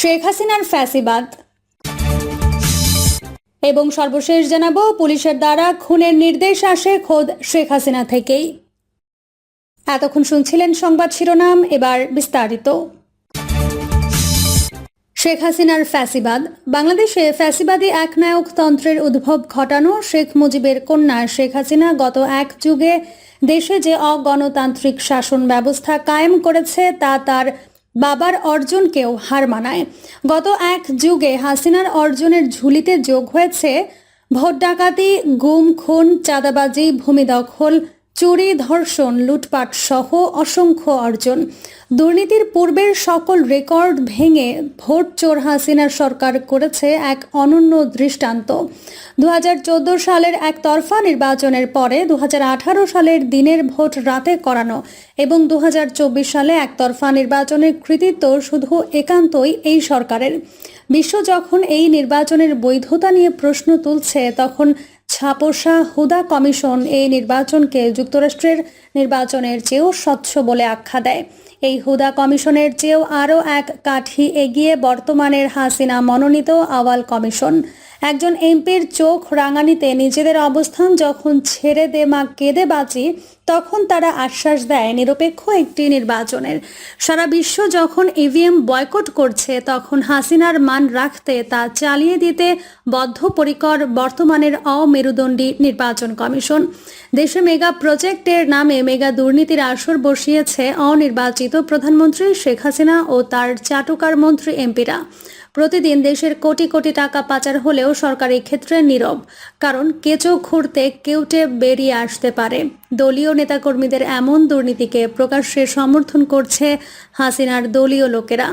শেখ হাসিনার ফ্যাসিবাদ। এবং সর্বশেষ জানাব, পুলিশের দ্বারা খুনের নির্দেশ আসে খোদ শেখ হাসিনা থেকেই। এতক্ষণ শুনছিলেন সংবাদ শিরোনাম, এবার বিস্তারিত। শেখ হাসিনার ফ্যাসিবাদ। বাংলাদেশে ফ্যাসিবাদী একনায়কতন্ত্রের উদ্ভব ঘটানো শেখ মুজিবের কন্যা শেখ হাসিনা গত এক যুগে দেশে যে অগণতান্ত্রিক শাসন ব্যবস্থা কায়েম করেছে, তা তার বাবার অর্জনকেও হার মানায়। গত এক যুগে হাসিনার অর্জনের ঝুলিতে যোগ হয়েছে ভোট ডাকাতি, গুম, খুন, চাঁদাবাজি, ভূমি দখল চুরি, ধর্ষণ, লুটপাট সহ অসংখ্য অর্জন। দুর্নীতির পূর্বের সকল রেকর্ড ভেঙে ভোট চোর হাসিনার সরকার করেছে এক অনন্য দৃষ্টান্ত। দু হাজার চোদ্দ সালের একতরফা নির্বাচনের পরে দু হাজার আঠারো সালের দিনের ভোট রাতে করানো এবং দু হাজার চব্বিশ সালে একতরফা নির্বাচনের কৃতিত্ব শুধু একান্তই এই সরকারের। বিশ্ব যখন এই নির্বাচনের বৈধতা নিয়ে প্রশ্ন তুলছে, তখন ছাপোষা হুদা কমিশন এই নির্বাচনকে যুক্তরাষ্ট্রের নির্বাচনের চেয়েও স্বচ্ছ বলে আখ্যা দেয়। এই হুদা কমিশনের চেয়েও আরও এক কাঠি এগিয়ে বর্তমানের হাসিনা মনোনীত আওয়াল কমিশন। একজন এমপির চোখ রাঙানিতে নিজেদের অবস্থান যখন ছেড়ে দে মা কেঁদে বাঁচি, তখন তারা আশ্বাস দেয় নিরপেক্ষ একটি নির্বাচনের। সারা বিশ্ব যখন ইভিএম বয়কট করছে, তখন হাসিনার মান রাখতে তা চালিয়ে দিতে বদ্ধপরিকর বর্তমানের অমেরুদণ্ডী নির্বাচন কমিশন। দেশে মেগা প্রজেক্টের নামে মেগা দুর্নীতির আসর বসিয়েছে অনির্বাচিত প্রধানমন্ত্রী শেখ হাসিনা ও তার চাটুকার মন্ত্রী এমপিরা। প্রতিদিন দেশের কোটি কোটি টাকা পাচার হলেও সরকার ক্ষেত্রে নীরব, কারণ কেঁচো ঘুরতে কেউটে বেরিয়ে আসতে পারে। দলীয় নেতাকর্মীদের এমন দুর্নীতিকে প্রকাশ্যে সমর্থন করছে হাসিনার দলীয় লোকেরা।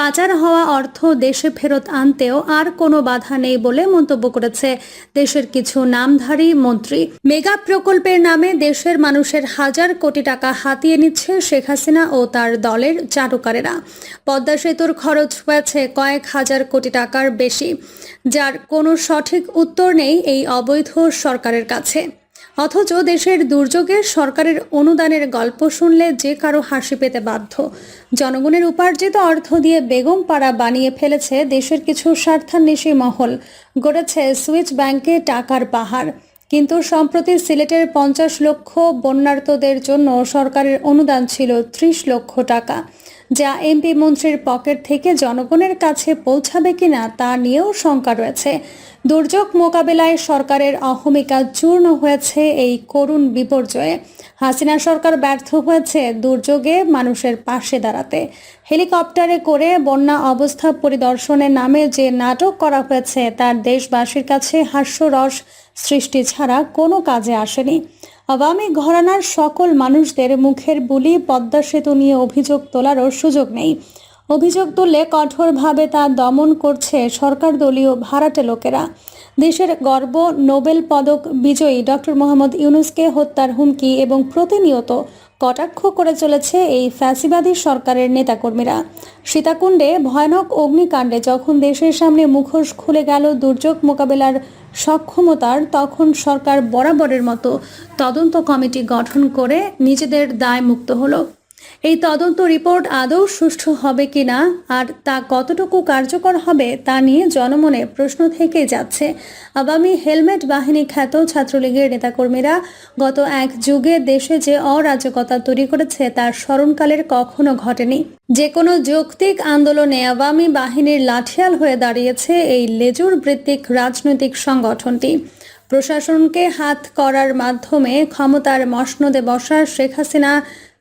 পাচার হওয়া অর্থ দেশে ফেরত আনতেও আর কোনো বাধা নেই বলে মন্তব্য করেছে দেশের কিছু নামধারী মন্ত্রী। মেগা প্রকল্পের নামে দেশের মানুষের হাজার কোটি টাকা হাতিয়ে নিচ্ছে শেখ হাসিনা ও তার দলের চাটুকারেরা পদ্মা সেতুর খরচ হয়েছে কয়েক হাজার কোটি টাকার বেশি, যার কোনো সঠিক উত্তর নেই এই অবৈধ সরকারের কাছে। অথচ দেশের দুর্যোগে সরকারের অনুদানের গল্প শুনলে যে কারও হাসি পেতে বাধ্য। জনগণের উপার্জিত অর্থ দিয়ে বেগম পাড়া বানিয়ে ফেলেছে দেশের কিছু স্বার্থান্বেষী মহল। গড়েছে সুইচ ব্যাংকে টাকার পাহাড়। কিন্তু সম্প্রতি সিলেটের পঞ্চাশ লক্ষ বন্যার্তদের জন্য সরকারের অনুদান ছিল ত্রিশ লক্ষ টাকা, যা এমপি মন্ত্রীর পকেট থেকে জনগণের কাছে পৌঁছাবে কিনা তা নিয়েও শঙ্কা রয়েছে। দুর্যোগ মোকাবেলায় সরকারের অহমিকা চূর্ণ হয়েছে এই করুণ বিপর্যয়ে। হাসিনা সরকার ব্যর্থ হয়েছে দুর্যোগে মানুষের পাশে দাঁড়াতে। হেলিকপ্টারে করে বন্যা অবস্থা পরিদর্শনের নামে যে নাটক করা হয়েছে, তার দেশবাসীর কাছে হাস্যরস সৃষ্টি ছাড়া কোনো কাজে আসেনি। আওয়ামী ঘরানার সকল মানুষদের মুখের বুলি, পদ্মা সেতু নিয়ে অভিযোগ তোলারও সুযোগ নেই। অভিযোগ তুললে কঠোরভাবে তা দমন করছে সরকার দলীয় ভাড়াটে লোকেরা। দেশের গর্ব, নোবেল পদক বিজয়ী ডক্টর মোহাম্মদ ইউনুসকে হত্যার হুমকি এবং প্রতিনিয়ত কটাক্ষ করে চলেছে এই ফ্যাসিবাদী সরকারের নেতাকর্মীরা। সীতাকুণ্ডে ভয়ানক অগ্নিকাণ্ডে যখন দেশের সামনে মুখোশ খুলে গেল দুর্যোগ মোকাবেলার সক্ষমতার, তখন সরকার বরাবরের মতো তদন্ত কমিটি গঠন করে নিজেদের দায় মুক্ত হলো। এই তদন্ত রিপোর্ট আদৌ সুষ্ঠু হবে কিনা আর তা কতটুকু কার্যকর হবে তা নিয়ে জনমনে প্রশ্ন থেকে যাচ্ছে। আগামী হেলমেট বাহিনী খ্যাত ছাত্রলীগের নেতাকর্মীরা গত এক যুগে দেশে যে অরাজকতা তৈরি করেছে তার স্মরণকালের কখনো ঘটেনি। যে কোনো যৌক্তিক আন্দোলনে আওয়ামী বাহিনীর লাঠিয়াল হয়ে দাঁড়িয়েছে এই লেজুর ভিত্তিক রাজনৈতিক সংগঠনটি। প্রশাসনকে হাত করার মাধ্যমে ক্ষমতার মসনদে বসা শেখ হাসিনা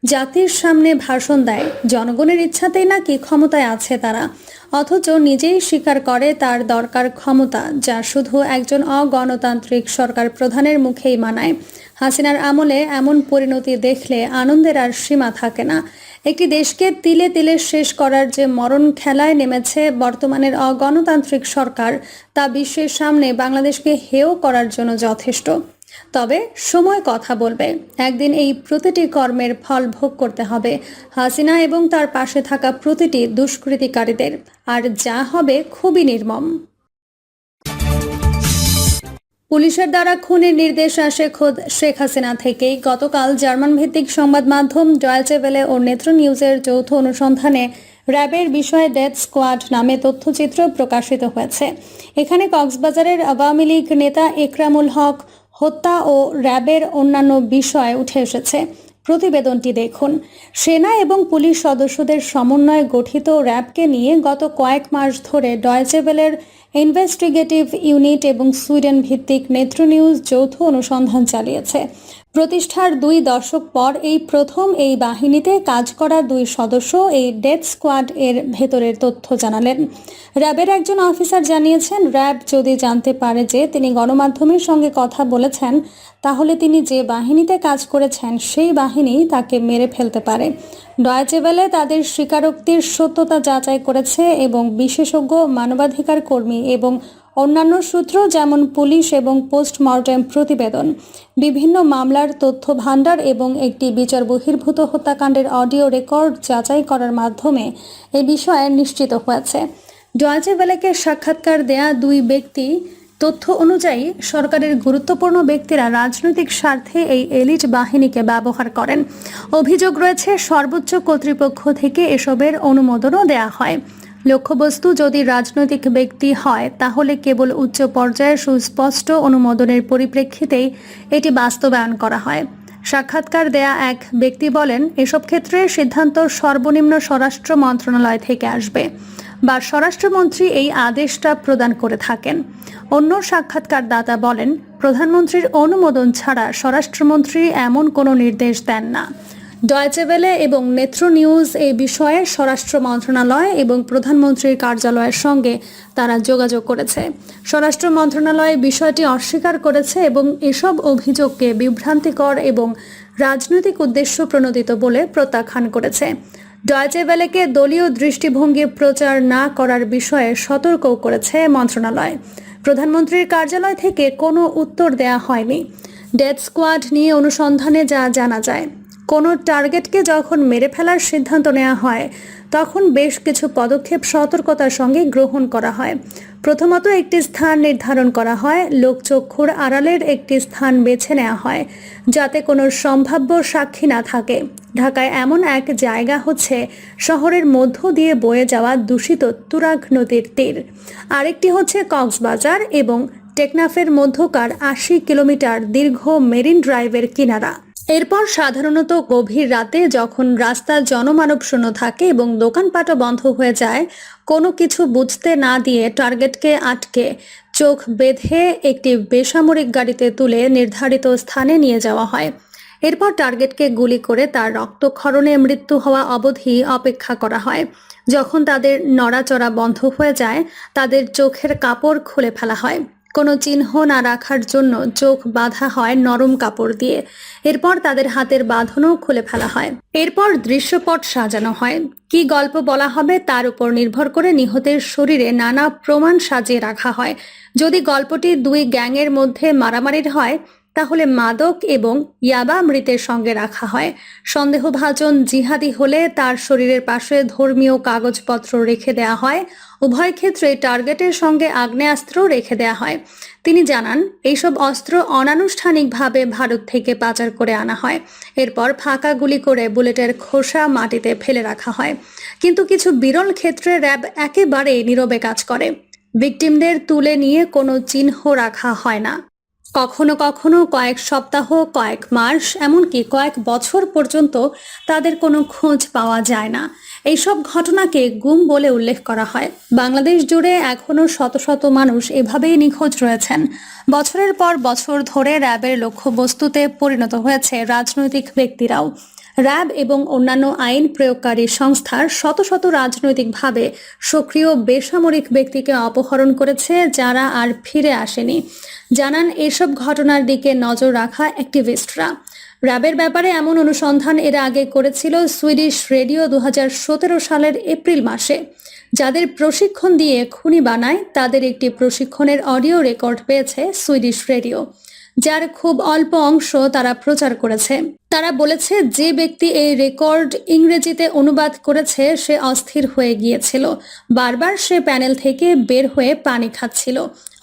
জাতির সামনে ভাষণ দেয়। জনগণের ইচ্ছাতেই নাকি ক্ষমতায় আছে তারা। অথচ নিজেই স্বীকার করে তার দরকার ক্ষমতা, যা শুধু একজন অগণতান্ত্রিক সরকার প্রধানের মুখেই মানায়। হাসিনার আমলে এমন পরিণতি দেখলে আনন্দের আর সীমা থাকে না। একটি দেশকে তিলে তিলে শেষ করার যে মরণ খেলায় নেমেছে বর্তমানের অগণতান্ত্রিক সরকার, তা বিশ্বের সামনে বাংলাদেশকে হেয় করার জন্য যথেষ্ট। তবে সময় কথা বলবে। একদিন এই প্রতিটি কর্মের ফল ভোগ করতে হবে। হাসিনা এবং তার পাশে থাকা প্রতিটি দুষ্কৃতিকারীদের। আর যা হবে খুবই নির্মম। পুলিশের দ্বারা খুনের নির্দেশ আসে খোদ শেখ হাসিনা থেকেই। গতকাল জার্মান ভিত্তিক সংবাদ মাধ্যম ডয়েচে ভেলে ও নেত্র নিউজের যৌথ অনুসন্ধানে র্যাবের বিষয়ে ডেথ স্কোয়াড নামে তথ্যচিত্র প্রকাশিত হয়েছে। এখানে কক্সবাজারের আওয়ামী লীগ নেতা একরামুল হক হত্যা ও র্যাবের অন্যান্য বিষয় উঠে এসেছে। প্রতিবেদনটি দেখুন। সেনা এবং পুলিশ সদস্যদের সমন্বয়ে গঠিত র্যাবকে নিয়ে গত কয়েক মাস ধরে ডয়েচেবেলের ইনভেস্টিগেটিভ ইউনিট এবং সুইডেন ভিত্তিক নেত্র নিউজ যৌথ অনুসন্ধান চালিয়েছে। প্রতিষ্ঠার দুই দশক পর এই প্রথম এই বাহিনীতে কাজ করা দুই সদস্য এই ডেথ স্কোয়াড এর ভেতরের তথ্য জানালেন। র্যাবের একজন অফিসার জানিয়েছেন, র্যাব যদি জানতে পারে যে তিনি গণমাধ্যমের সঙ্গে কথা বলেছেন, তাহলে তিনি যে বাহিনীতে কাজ করেছেন, সেই বাহিনী তাকে মেরে ফেলতে পারে। ডয়েচেবেলে তাদের স্বীকারোক্তির সত্যতা যাচাই করেছে এবং বিশেষজ্ঞ, মানবাধিকার কর্মী এবং অন্যান্য সূত্র যেমন পুলিশ এবং পোস্টমর্টেম প্রতিবেদন, বিভিন্ন মামলার তথ্য ভাণ্ডার এবং একটি বিচার বহির্ভূত হত্যাকাণ্ডের অডিও রেকর্ড যাচাই করার মাধ্যমে এ বিষয়ে নিশ্চিত হয়েছে। ডয়েচে ভেলেকে সাক্ষাৎকার দেয়া দুই ব্যক্তি, তথ্য অনুযায়ী সরকারের গুরুত্বপূর্ণ ব্যক্তিরা রাজনৈতিক স্বার্থে এই এলিট বাহিনীকে ব্যবহার করেন। অভিযোগ রয়েছে, সর্বোচ্চ কর্তৃপক্ষ থেকে এসবের অনুমোদনও দেয়া হয়। লক্ষ্যবস্তু যদি রাজনৈতিক ব্যক্তি হয়, তাহলে কেবল উচ্চ পর্যায়ের সুস্পষ্ট অনুমোদনের পরিপ্রেক্ষিতেই এটি বাস্তবায়ন করা হয়। সাক্ষাৎকার দেয়া এক ব্যক্তি বলেন, এসব ক্ষেত্রে সিদ্ধান্ত সর্বনিম্ন স্বরাষ্ট্র মন্ত্রণালয় থেকে আসবে বা স্বরাষ্ট্রমন্ত্রী এই আদেশটা প্রদান করে থাকেন। অন্য সাক্ষাৎকারদাতা বলেন, প্রধানমন্ত্রীর অনুমোদন ছাড়া স্বরাষ্ট্রমন্ত্রী এমন কোনো নির্দেশ দেন না। ডয়েচেভেলে এবং নেত্র নিউজ এই বিষয়ে স্বরাষ্ট্র মন্ত্রণালয় এবং প্রধানমন্ত্রীর কার্যালয়ের সঙ্গে তারা যোগাযোগ করেছে। স্বরাষ্ট্র মন্ত্রণালয় বিষয়টি অস্বীকার করেছে এবং এসব অভিযোগকে বিভ্রান্তিকর এবং রাজনৈতিক উদ্দেশ্য প্রণোদিত বলে প্রত্যাখ্যান করেছে। ডয়েচেভেলেকে দলীয় দৃষ্টিভঙ্গি প্রচার না করার বিষয়ে সতর্কও করেছে মন্ত্রণালয়। প্রধানমন্ত্রীর কার্যালয় থেকে কোনো উত্তর দেয়া হয়নি। ডেথ স্কোয়াড নিয়ে অনুসন্ধানে যা জানা যায় কোনো টার্গেটকে যখন মেরে ফেলার সিদ্ধান্ত নেওয়া হয়, তখন বেশ কিছু পদক্ষেপ সতর্কতার সঙ্গে গ্রহণ করা হয়। প্রথমত একটি স্থান নির্ধারণ করা হয়, লোকচক্ষুর আড়ালের একটি স্থান বেছে নেওয়া হয়, যাতে কোনো সম্ভাব্য সাক্ষী না থাকে। ঢাকায় এমন এক জায়গা হচ্ছে শহরের মধ্য দিয়ে বয়ে যাওয়া দূষিত তুরাগ নদীর তীর। আরেকটি হচ্ছে কক্সবাজার এবং টেকনাফের মধ্যকার আশি কিলোমিটার দীর্ঘ মেরিন ড্রাইভের কিনারা। এরপর সাধারণত গভীর রাতে যখন রাস্তা জনমানব শূন্য থাকে এবং দোকানপাটও বন্ধ হয়ে যায়, কোনো কিছু বুঝতে না দিয়ে টার্গেটকে আটকে চোখ বেঁধে একটি বেসামরিক গাড়িতে তুলে নির্ধারিত স্থানে নিয়ে যাওয়া হয়। এরপর টার্গেটকে গুলি করে তার রক্তক্ষরণে মৃত্যু হওয়া অবধি অপেক্ষা করা হয়। যখন তাদের নড়াচড়া বন্ধ হয়ে যায়, তাদের চোখের কাপড় খুলে ফেলা হয়। কোনো চিহ্ন না রাখার জন্য চোখ বাঁধা হয় নরম কাপড় দিয়ে। এরপর তাদের হাতের বাঁধনও খুলে ফেলা হয়। এরপর দৃশ্যপট সাজানো হয়। কি গল্প বলা হবে তার উপর নির্ভর করে নিহতের শরীরে নানা প্রমাণ সাজিয়ে রাখা হয়। যদি গল্পটি দুই গ্যাংয়ের মধ্যে মারামারির হয় তাহলে মাদক এবং ইয়াবা মৃতের সঙ্গে রাখা হয়। সন্দেহভাজন জিহাদি হলে তার শরীরের পাশে ধর্মীয় কাগজপত্র রেখে দেয়া হয়। উভয় ক্ষেত্রে টার্গেটের সঙ্গে আগ্নেয়াস্ত্র রেখে দেয়া হয়। তিনি জানান, এইসব অস্ত্র অনানুষ্ঠানিকভাবে ভারত থেকে পাচার করে আনা হয়। এরপর ফাঁকা গুলি করে বুলেটের খোসা মাটিতে ফেলে রাখা হয়। কিন্তু কিছু বিরল ক্ষেত্রে র্যাব একেবারেই নীরবে কাজ করে। ভিকটিমদের তুলে নিয়ে কোনো চিহ্ন রাখা হয় না। কখনো কখনো কয়েক সপ্তাহ, কয়েক মাস, এমনকি কয়েক বছর পর্যন্ত তাদের কোনো খোঁজ পাওয়া যায় না। এইসব ঘটনাকে গুম বলে উল্লেখ করা হয়। বাংলাদেশ জুড়ে এখনও শত শত মানুষ এভাবেই নিখোঁজ রয়েছেন। বছরের পর বছর ধরে র্যাবের লক্ষ্যবস্তুতে পরিণত হয়েছে রাজনৈতিক ব্যক্তিরাও। র্যাব এবং অন্যান্য আইন প্রয়োগকারী সংস্থার শত শত রাজনৈতিকভাবে সক্রিয় বেসামরিক ব্যক্তিকে অপহরণ করেছে যারা আর ফিরে আসেনি। জানান, এসব ঘটনার দিকে নজর রাখা অ্যাক্টিভিস্টরা। র্যাবের ব্যাপারে এমন অনুসন্ধান এর আগে করেছিল সুইডিশ রেডিও দু হাজার সতেরো সালের এপ্রিল মাসে। যাদের প্রশিক্ষণ দিয়ে খুনি বানায়, তাদের একটি প্রশিক্ষণের অডিও রেকর্ড পেয়েছে সুইডিশ রেডিও। যার খুব অল্প অংশ তারা প্রচার করেছে। তারা বলেছে, যে ব্যক্তি এই রেকর্ড ইংরেজিতে অনুবাদ করেছে, সে অস্থির হয়ে গিয়েছিল। বারবার সে প্যানেল থেকে বের হয়ে পানি খাচ্ছিল।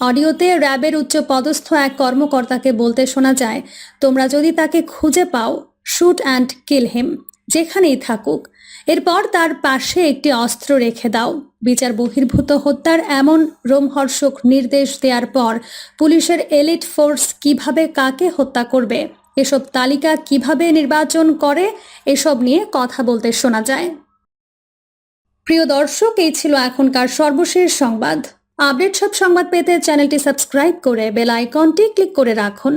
অডিওতে র্যাবের উচ্চ পদস্থ এক কর্মকর্তাকে বলতে শোনা যায়, তোমরা যদি তাকে খুঁজে পাও, শুট অ্যান্ড কিল হিম, যেখানেই থাকুক এরপর তার পাশে একটি অস্ত্র রেখে দাও। বিচার বহির্ভূত হত্যার এমন রোমহর্ষক নির্দেশ দেওয়ার পর পুলিশের এলিট ফোর্স কীভাবে কাকে হত্যা করবে, এসব তালিকা কীভাবে নির্বাচন করে, এসব নিয়ে কথা বলতে শোনা যায়। প্রিয় দর্শক, এই ছিল এখনকার সর্বশেষ সংবাদ। আপডেট সব সংবাদ পেতে চ্যানেলটি সাবস্ক্রাইব করে বেল আইকনটি ক্লিক করে রাখুন।